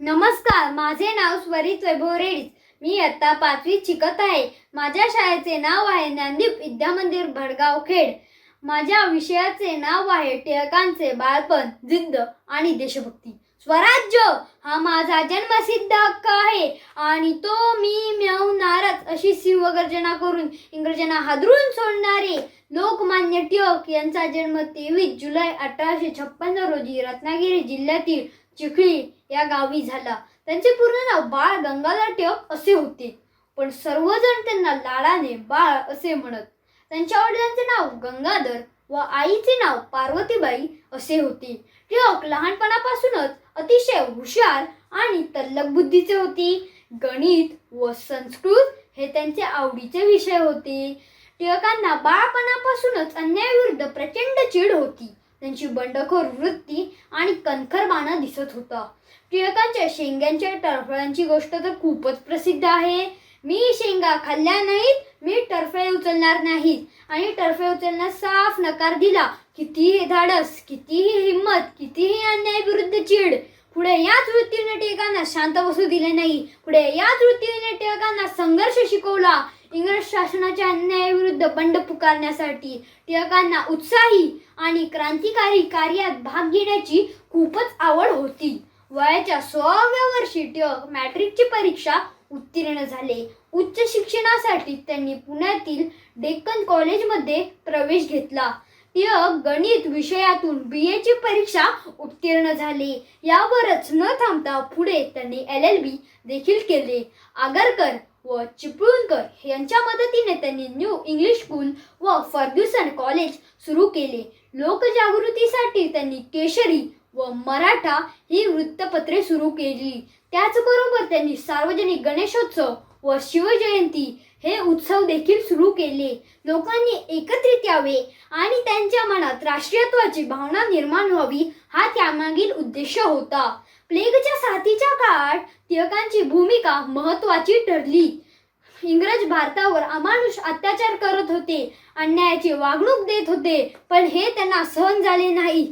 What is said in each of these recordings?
नमस्कार माझे नाव स्वरित वैभव रेडीस मी आता पाचवीत शिकत आहे. माझ्या शाळेचे नाव आहे ज्ञानदीप विद्यामंदिर भडगाव खेड. माझ्या विषयाचे नाव आहे टिळकांचे बाळपण जिद्द आणि देशभक्ती. स्वराज्य हा माझा जन्मसिद्ध हक्क आहे. आणि तो मी मिळवणारच अशी सिंहगर्जना करून इंग्रजांना हादरून सोडणारे लोकमान्य टिळक यांचा जन्म तेवीस जुलै अठराशे छप्पन्न रोजी रत्नागिरी जिल्ह्यातील चिखळी या गावी झाला. त्यांचे पूर्ण नाव बाळ गंगाधर टिळक असे होते. पण सर्वजण त्यांना लाडाने बाळ असे म्हणत. त्यांच्या वडिलांचे नाव गंगाधर व आईचे नाव पार्वतीबाई असे होते. टिळक लहानपणापासूनच अतिशय हुशार आणि तल्लक बुद्धीचे होती. गणित व संस्कृत हे त्यांचे आवडीचे विषय होते. टिळकांना बाळपणापासूनच अन्यायाविरुद्ध प्रचंड चीड होती. त्यांची बंडखोर वृत्ती आणि कणखरबाणा दिसत होता. टिळकांच्या शेंग्यांच्या टरफळांची गोष्ट तर खूपच प्रसिद्ध आहे. मी शेंगा खाल्ल्या नाहीत मी टरफळे उचलणार नाहीत. आणि टरफळे उचलण्यास साफ नकार दिला. कितीही धाडस कितीही हिंमत कितीही अन्यायाविरुद्ध चीड. याच वृत्तीने टिळकांना शांत बसू दिले नाही. पुढे याच वृत्तीने टिळकांना संघर्ष शिकवला. इंग्रज शासनाच्या अन्यायाविरुद्ध बंड पुकारण्यासाठी टिळकांना उत्साही आणि क्रांतिकारी कार्यात भाग घेण्याची खूपच आवड होती. वयाच्या सोळाव्या वर्षी टिळक मॅट्रिकची परीक्षा उत्तीर्ण झाले. उच्च शिक्षणासाठी त्यांनी पुण्यातील डेक्कन कॉलेजमध्ये प्रवेश घेतला. टिळक गणित विषयातून बी एची परीक्षा उत्तीर्ण झाले. यावरच न थांबता पुढे त्यांनी एल एल बी देखील केले. आगरकर व चिपळूणकर यांच्या मदतीने त्यांनी न्यू इंग्लिश स्कूल व फर्ग्युसन कॉलेज सुरू केले. लोकजागृतीसाठी त्यांनी केशरी व मराठा ही वृत्तपत्रे सुरू केली. त्याचबरोबर त्यांनी सार्वजनिक गणेशोत्सव व शिवजयंती हे उत्सव देखील सुरू केले. लोकांनी एकत्रित यावे आणि त्यांच्या मनात राष्ट्रीयत्वाची भावना निर्माण व्हावी हा त्यामागील उद्देश होता. प्लेगच्या साथीच्या काळात टिळकांची भूमिका महत्वाची ठरली. इंग्रज भारतावर अमानुष अत्याचार करत होते अन्यायाची वागणूक देत होते पण हे त्यांना सहन झाले नाही.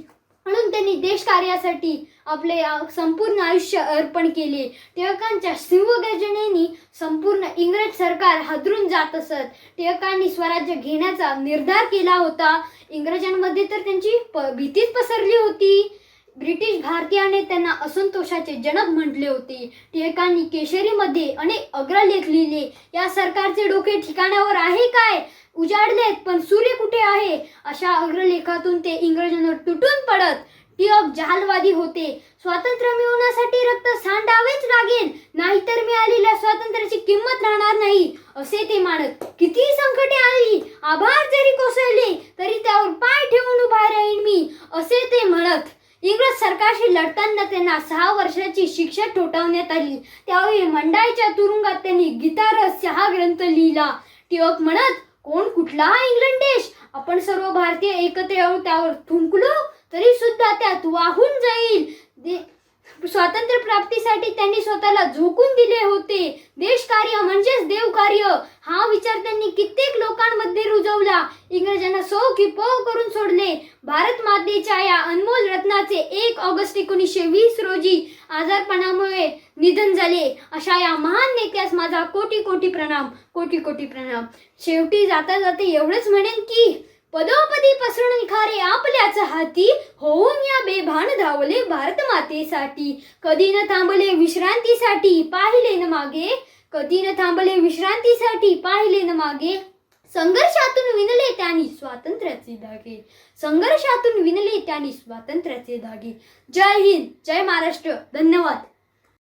म्हणून त्यांनी देशकार्यासाठी आपले संपूर्ण आयुष्य अर्पण केले. टिळकांच्या सिंहगर्जनेनी संपूर्ण इंग्रज सरकार हादरून जात असत. टिळकांनी स्वराज्य घेण्याचा निर्धार केला होता. इंग्रजांमध्ये तर त्यांची प भीतीच पसरली होती. ब्रिटिश भारतीयाने त्यांना असंतोषाचे जनक म्हटले होते. टिळकांनी केशरीमध्ये अनेक अग्रलेख लिहिले. या सरकारचे डोके ठिकाणावर आहे काय? उजाडलेत पण सूर्य कुठे आहे? अशा अग्रलेखातून ते इंग्रजांवर तुटून पडत. टिळक जहालवादी होते. स्वातंत्र्य मिळवण्यासाठी रक्त सांडावेच लागेल. नाहीतर मिळालेल्या स्वातंत्र्याची किंमत राहणार नाही असे ते मानत. किती संकटे आली. आभार जरी कोसळले तरी त्यावर पाय ठेवून उभा राहीन मी असे इंग्रज सरकारशी लढताना त्यांना सहा वर्षाची शिक्षा ठोठावण्यात आली. त्यावेळी मंडाईच्या तुरुंगात त्यांनी गीतारस हा ग्रंथ लिहिला. टिळक म्हणत कोण कुठला हा इंग्लंड देश? आपण सर्व भारतीय एकत्र येऊन त्यावर थुंकलो तरी सुद्धा त्यात वाहून जाईल. स्वातंत्र्य प्राप्तीसाठी त्यांनी स्वतःला झोकून दिले होते. देशकार्य म्हणजेच देवकार्य. हा विचार त्यांनी कित्येक लोकांमध्ये रुजवला. इंग्रजांना सो की पो करून सोडले. भारत मातेच्या या अनमोल रत्नाचे एक ऑगस्ट एकोणीसशे वीस रोजी आजारपणामुळे निधन झाले. अशा या महान नेत्यास माझा कोटी कोटी प्रणाम कोटी कोटी प्रणाम. शेवटी जाता जाते एवढंच म्हणेन की पदोपदी पसरून निखारे आपल्याच हाती होऊन या बेभान धावले भारत मातेसाठी. कधी न थांबले विश्रांतीसाठी पाहिले न मागे. कधी न थांबले विश्रांतीसाठी पाहिले न मागे. संघर्षातून विनले त्यांनी स्वातंत्र्याचे धागे. संघर्षातून विनले त्यांनी स्वातंत्र्याचे धागे. जय हिंद जय महाराष्ट्र. धन्यवाद.